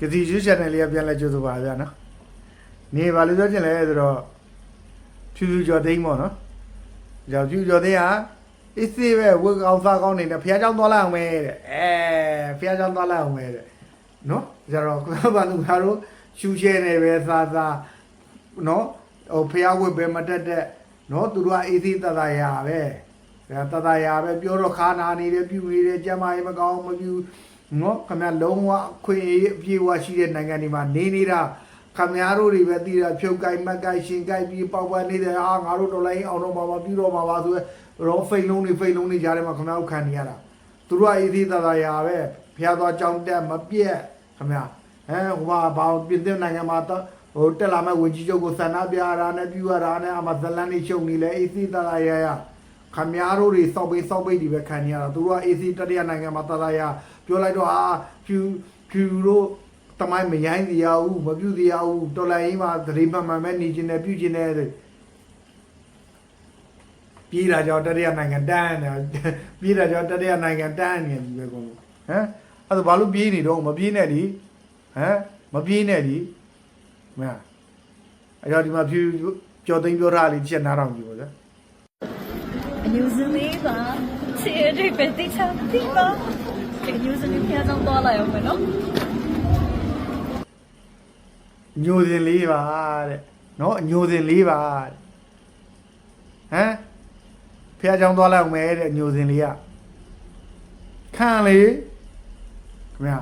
ကတိယူ channel လေးကပြန်လဲကြိုဆိုပါဗျာနော်နေပါလို့ပြောချင်လဲဆိုတော့ဖြူဖြူကျော်သိမ်းပေါ့နော်ကြောင်ဖြူကျော်သိမ်းဟာအစ်စေးပဲဝက်အောင်စားကောင်းနေတယ်ဖះเจ้าသွားလိုက်အောင်ပဲတဲ့အဲဖះเจ้าသွားလိုက်အောင်ပဲတဲ့နော်ကြတော့ခဘာလူငါတို့ရှူရှဲနေပဲစားစားနော်ဟိုဖះဝက်ပဲမတက်တက်နော်သူတို့ကအေးသေးတတရာပဲဒါတတရာပဲပြောတော့ခါနာနေတယ်ပြူနေတယ်ကြမ်းမာရေးမကောင်းမပြူ နော်ခမရလုံးဝအခွင့်အရေးအပြည့်အဝရှိတဲ့နိုင်ငံတွေမှာနေနေတာခမရတို့တွေပဲတည်တာဖြုတ်ကိုက်မက်ကိုက်ရှင်ကိုက်ပြီးပေါက်ပွားနေတယ်အာငါတို့တော်လိုင်းအောင်တော့မှာပါပြီးတော့မှာပါဆိုတော့ဖိတ်လုံးတွေဖိတ်လုံးတွေကြားထဲမှာခမရတို့ခံနေရတာသူတို့ကအေးသေးသာသာရာပဲဖျားသွားကြောင်းတက်မပြက်ခမရဟဲဟိုမှာဘာပြင်သစ်နိုင်ငံမှာတော့ဟိုတက်လာမဲ့ဝင်ကြီးချုပ်ကိုဆန္ဒပြရတာနဲ့ပြူရတာနဲ့အမဇလန်နေရှုံနေလဲအေးသေးသာသာရာရခမည်းတော်တွေစောက်ပိတ်စောက်ပိတ်တွေပဲခံနေရတာသူတို့က AC တတိယနိုင်ငံမှာတသားရ ပြောလိုက်တော့အာဖြူဖြူတို့တမိုင်းမရိုင်းစီရဘူးမပြုတ်စီရဘူးတော်လိုင်းကြီးမှာသတိမှန်မှန်ပဲနေကျင်တယ်ပြုတ်ကျင်တယ်ပြေးတာကြောင့်တတိယနိုင်ငံတန်းနေပြေးတာကြောင့်တတိယနိုင်ငံတန်းနေပြီပဲကုန်ဟမ်အဲ့ဒါဘာလို့ပြေးနေတော့မပြေးနဲ့ဒီဟမ်မပြေးနဲ့ဒီမင်းအဲ့တော့ဒီမှာဖြူကြော်သိမ်းပြောထားလေးတစ်ချက်နားထောင်ကြည့်ပါဗျာအညူစလေးပါချစ်ရတဲ့ပဲတိချာတိပါ ဒီညူစလေးဖျားဆောင်သွားလိုက်အောင်မယ်နော်ညိုစင်လေးပါတဲ့နော်ညိုစင်လေးပါတဲ့ဟမ်ဖះချောင်းသွားလိုက်အောင်မယ်တဲ့ညိုစင်လေးကခံလေခင်ဗျာ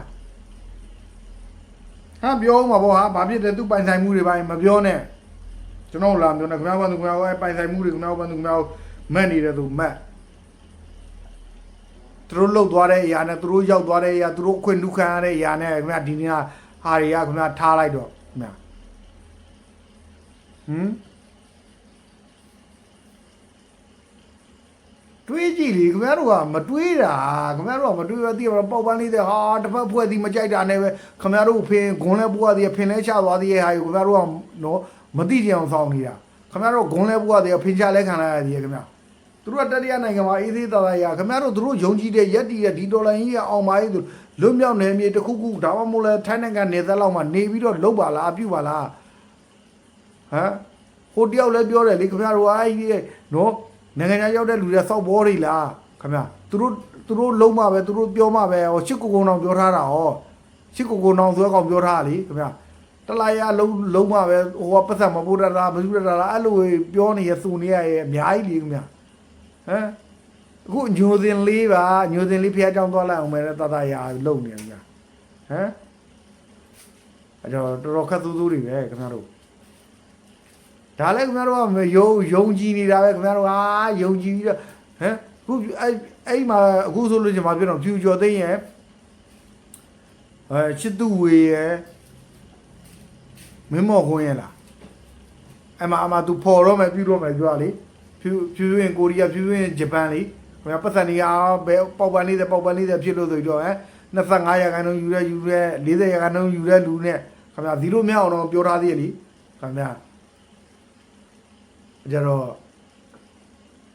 ဟာပြောဦးမှာပေါ့ဟာဘာဖြစ်တယ်သူပိုင်ဆိုင်မှုတွေပိုင်းမပြောနဲ့ကျွန်တော်လာပြောနေခင်ဗျာဘာသူခင်ဗျာအဲပိုင်ဆိုင်မှုတွေခင်ဗျာဘာသူခင်ဗျာမက်နေတယ်သူမက် သူတို့လှုပ်သွားတဲ့အရာနဲ့သူတို့ရောက်သွားတဲ့အရာသူတို့အခွင့်ဒုက္ခရတဲ့အရာနဲ့ခင်ဗျာဒီနေ့ကဟာတွေကခင်ဗျာထားလိုက်တော့ခင်ဗျာဟမ်တွေးကြည့်လေခင်ဗျားတို့ကမတွေးတာခင်ဗျားတို့ကမတွေးရသေးဘူးပေါက်ပန်းလေးတဲ့ဟာတစ်ဖက်ဖွဲ့သည်မကြိုက်တာနဲ့ပဲခင်ဗျားတို့ဖင်ဂွန်လဲပွားသည်ဖင်လဲချသွားသည်ဟာကိုခင်ဗျားတို့ကနော်မသိကြအောင်ဆောင်နေတာခင်ဗျားတို့ဂွန်လဲပွားသည်ဖင်ချလဲခံလိုက်ရသည်ခင်ဗျာ သူတို့ကတတိယနိုင်ငံမှာအေးသေးသာသာရခင်ဗျားတို့သူတို့ယုံကြည်တဲ့ယက်တီရဲ့ဒီဒေါ်လာကြီးရအောင်ပါရေးသူလွတ်မြောက်နယ်မြေတစ်ခုခုဒါမှမဟုတ်လဲထိုင်းနိုင်ငံနေသက်လောက်မှာနေပြီးတော့လုံပါလားအပြုပါလားဟမ်ဟိုတယောက်လည်းပြောတယ်လေခင်ဗျားတို့အားကြီးနော်နိုင်ငံခြားရောက်တဲ့လူတွေစောက်ဘောတွေလားခင်ဗျာသူတို့သူတို့လုံးမပဲသူတို့ပြောမှပဲဟိုချစ်ကိုကုံအောင်ပြောထားတာဟောချစ်ကိုကုံအောင်ဆိုကောင်ပြောထားတာလေခင်ဗျာတလာရလုံးလုံးမပဲဟိုကပတ်သက်မပို့တတာမစုတတာအဲ့လိုပြောနေရစုနေရရဲ့အများကြီးလေခင်ဗျာ ဟမ်အခုညိုစင်လေးပါညိုစင်လေးဖះကြောင်းသွားလိုက်အောင်မယ်တတရာလုံနေတယ်ဗျာဟမ်အဲ့တော့တော်တော်ခက်သူးသူးတွေပဲခင်ဗျားတို့ဒါလည်းခင်ဗျားတို့ကယုံယုံကြည်နေတာပဲခင်ဗျားတို့ဟာယုံကြည်ပြီးတော့ဟမ်အခုအဲ့အဲ့မှာအခုဆိုလို့ကျွန်မပြောတော့ဖြူကျော်သိန်းရဲ့အဲချစ်သူဝေရဲ့မင်းမော်ခွင်းရဲ့လားအဲ့မှာအမသူဖော်တော့မယ်ပြုတော့မယ်ပြောတာလေ ဖြူဖြူရင်ကိုရီးယားဖြူရင်ဂျပန်လေခင်ဗျာပတ်စံနေအောင်ဘယ်ပေါက်ပန်းလေးတဲ့ပေါက်ပန်းလေးတဲ့ဖြစ်လို့ဆိုပြီးတော့ဟမ်25ရာခိုင်နှုန်းယူရဲယူရဲ40ရာခိုင်နှုန်းယူရဲလူနဲ့ခင်ဗျာဇီရိုမြောက်အောင်တော့ပြောထားသေးရဲ့လीခင်ဗျာကြတော့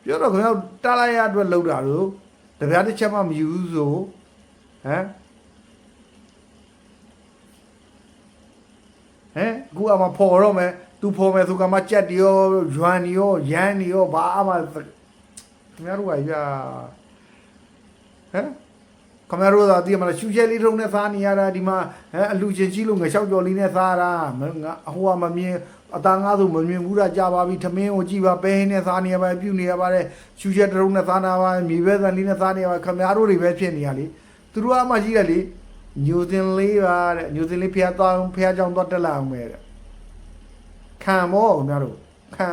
ပြောတော့ခင်ဗျားတားလိုက်ရအတွက်လောက်တာလို့တပြားတစ်ချက်မှမယူဘူးဆိုဟမ်ဟမ်အခုအမဖော်တော့မယ် သူဖော်မယ်ဆိုကမှကြက်တရောယွမ်နီရောရန်နီရောဘာမှခင်ဗျားတို့ကကြာဟမ်ခင်ဗျားတို့ကဒီမှာရှူချဲလေးထုံနဲ့စားနေရတာဒီမှာဟမ်အလူချင်းကြီးလို့ငါလျှောက်ကြော်လေးနဲ့စားတာငါဟိုကမမြင်အသားငါးဆိုမမြင်ဘူးတာကြာပါပြီထမင်းကိုကြည့်ပါပဲဟင်းနဲ့စားနေရပါပြုတ်နေရပါတယ်ရှူချဲတရုံနဲ့စားနေပါမြေပဲသံလေးနဲ့စားနေရပါခင်ဗျားတို့တွေပဲဖြစ်နေရလေသူတို့ကမှကြီးတယ်လေညိုစင်လေးပါတဲ့ညိုစင်လေးဖះသွားဖះကြောင်သွားတက်လာအောင်ပဲတဲ့ ခံမောခင်ဗျားတို့ခံ